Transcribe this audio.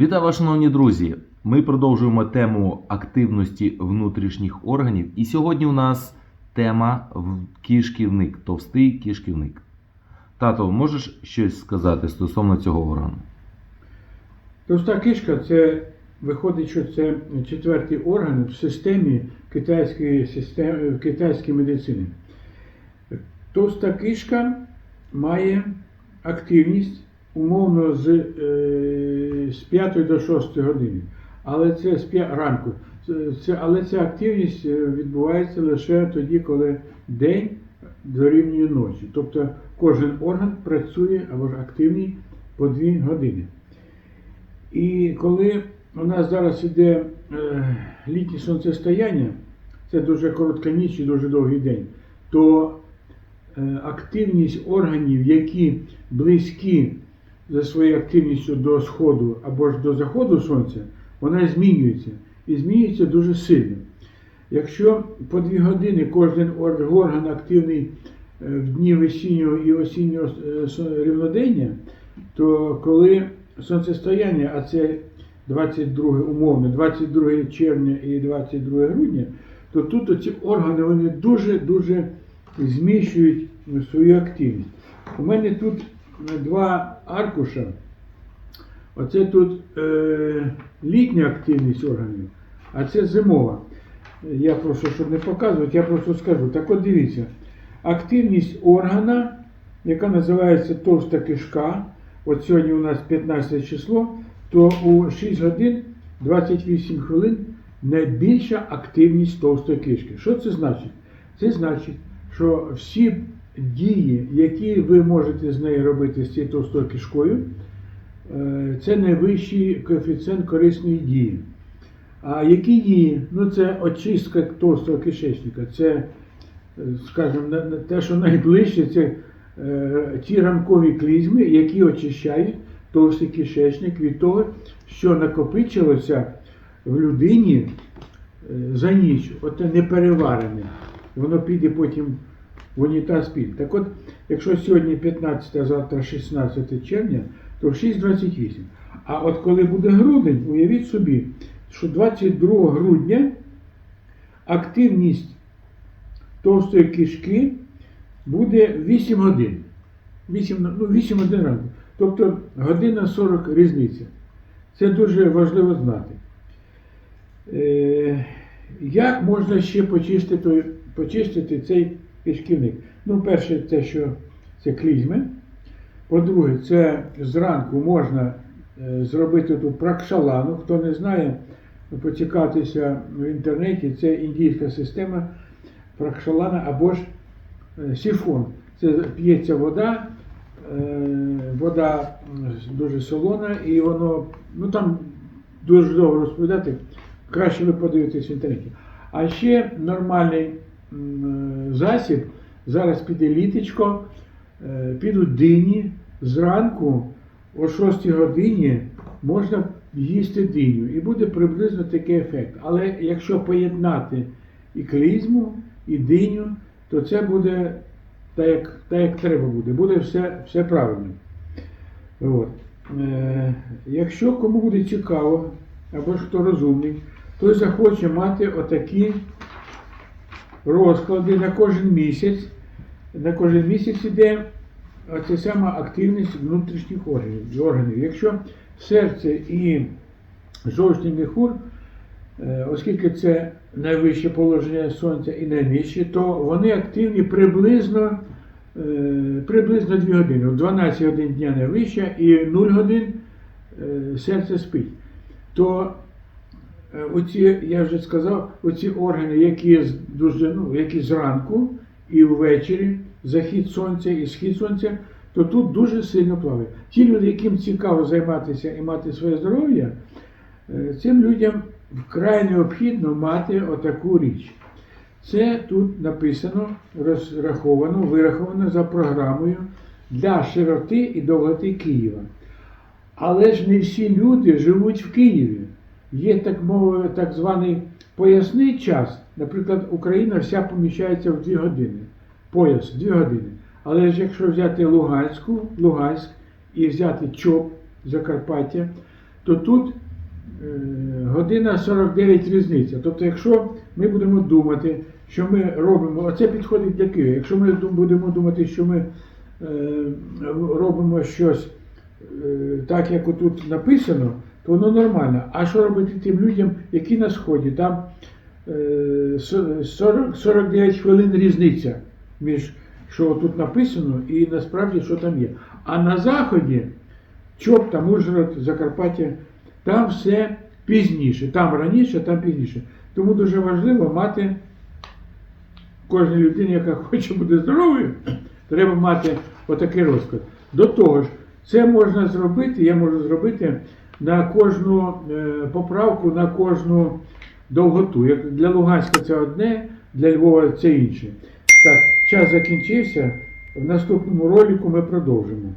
Вітаю вас, шановні друзі! Ми продовжуємо тему активності внутрішніх органів. І сьогодні у нас тема кишківник, товстий кишківник. Тато, можеш щось сказати стосовно цього органу? Товста кишка це виходить, що це четвертий орган в системі китайської, системи, китайської медицини. Товста кишка має активність умовно з, е, з 5 до 6 години. Але це з 5 ранку. Це, але ця активність е, відбувається лише тоді, коли день дорівнює ночі. Тобто кожен орган працює або ж активний по 2 години. І коли у нас зараз іде е, літнє сонцестояння, це дуже коротка ніч і дуже довгий день, то е, активність органів, які близькі за своєю активністю до сходу або ж до заходу сонця, вона змінюється. І змінюється дуже сильно. Якщо по дві години кожен орган активний е, в дні весіннього і осіннього е, рівнодення, то коли сонцестояння, а це 22 умовно, 22 червня і 22 грудня, то тут оці органи вони дуже-дуже зміщують свою активність. У мене тут два аркуша. Оце тут е, літня активність органів, а це зимова. Я просто, щоб не показувати, я просто скажу. Так от дивіться, активність органа, яка називається товста кишка, от сьогодні у нас 15 число, то у 6 годин 28 хвилин найбільша активність товстої кишки. Що це значить? Це значить, що всі дії, які ви можете з нею робити з цією товстою кишкою, е, це найвищий коефіцієнт корисної дії. А які дії? Ну, це очистка товстого кишечника, це, е, скажімо, те, що найближче, це е, ті рамкові клізми, які очищають товстий кишечник від того, що накопичилося в людині за ніч, оте непереварене. Воно піде потім в унітаз піде. Так от, якщо сьогодні 15, а завтра 16 червня, то 6.28. А от коли буде грудень, уявіть собі, що 22 грудня активність товстої кишки буде 8 годин. 8, ну, 8 годин ранку. Тобто година 40 різниця. Це дуже важливо знати. Е, як можна ще почистити, почистити цей кишківник? Ну, перше, це що це клізми. По-друге, це зранку можна е, зробити ту пракшалану. Хто не знає, поцікавитися в інтернеті, це індійська система пракшалана або ж е, сіфон. Це п'ється вода, е, вода дуже солона, і воно, ну там дуже довго розповідати, краще ви подивитесь в інтернеті. А ще нормальний засіб, зараз піде літочко, е, підуть дині, зранку о 6 годині можна їсти диню і буде приблизно такий ефект. Але якщо поєднати і клізму, і диню, то це буде так, як, так, як треба буде. Буде все, все правильно. От. Е, якщо кому буде цікаво, або ж хто розумний, той захоче мати отакі розклади на кожен місяць. На кожен місяць іде оця сама активність внутрішніх органів. Якщо серце і жовчний міхур, е, оскільки це найвище положення сонця і найнижче, то вони активні приблизно, е, приблизно 2 години. В 12 годин дня найвище і 0 годин е, серце спить. То Оці, я вже сказав, оці органи, які дуже, ну, які зранку і ввечері, захід сонця і схід сонця, то тут дуже сильно плаває. Ті люди, яким цікаво займатися і мати своє здоров'я, е, цим людям вкрай необхідно мати отаку річ. Це тут написано, розраховано, вираховано за програмою для широти і довготи Києва. Але ж не всі люди живуть в Києві. Є так мовою, так званий поясний час. Наприклад, Україна вся поміщається в 2 години. Пояс 2 години. Але ж якщо взяти Луганську, Луганськ і взяти ЧОП Закарпаття, то тут е, година 49 різниця. Тобто, якщо ми будемо думати, що ми робимо, оце підходить для Києва. Якщо ми будемо думати, що ми е, робимо щось е, так, як отут написано, то воно нормально. А що робити тим людям, які на сході? Там е, 40, 49 хвилин різниця між що тут написано і насправді що там є. А на заході, Чоп, там Ужгород, Закарпаття, там все пізніше. Там раніше, там пізніше. Тому дуже важливо мати кожній людині, яка хоче бути здоровою, треба мати отакий розклад. До того ж, це можна зробити, я можу зробити на кожну е, поправку, на кожну довготу. Як для Луганська це одне, для Львова це інше. Так, час закінчився. В наступному ролику ми продовжимо.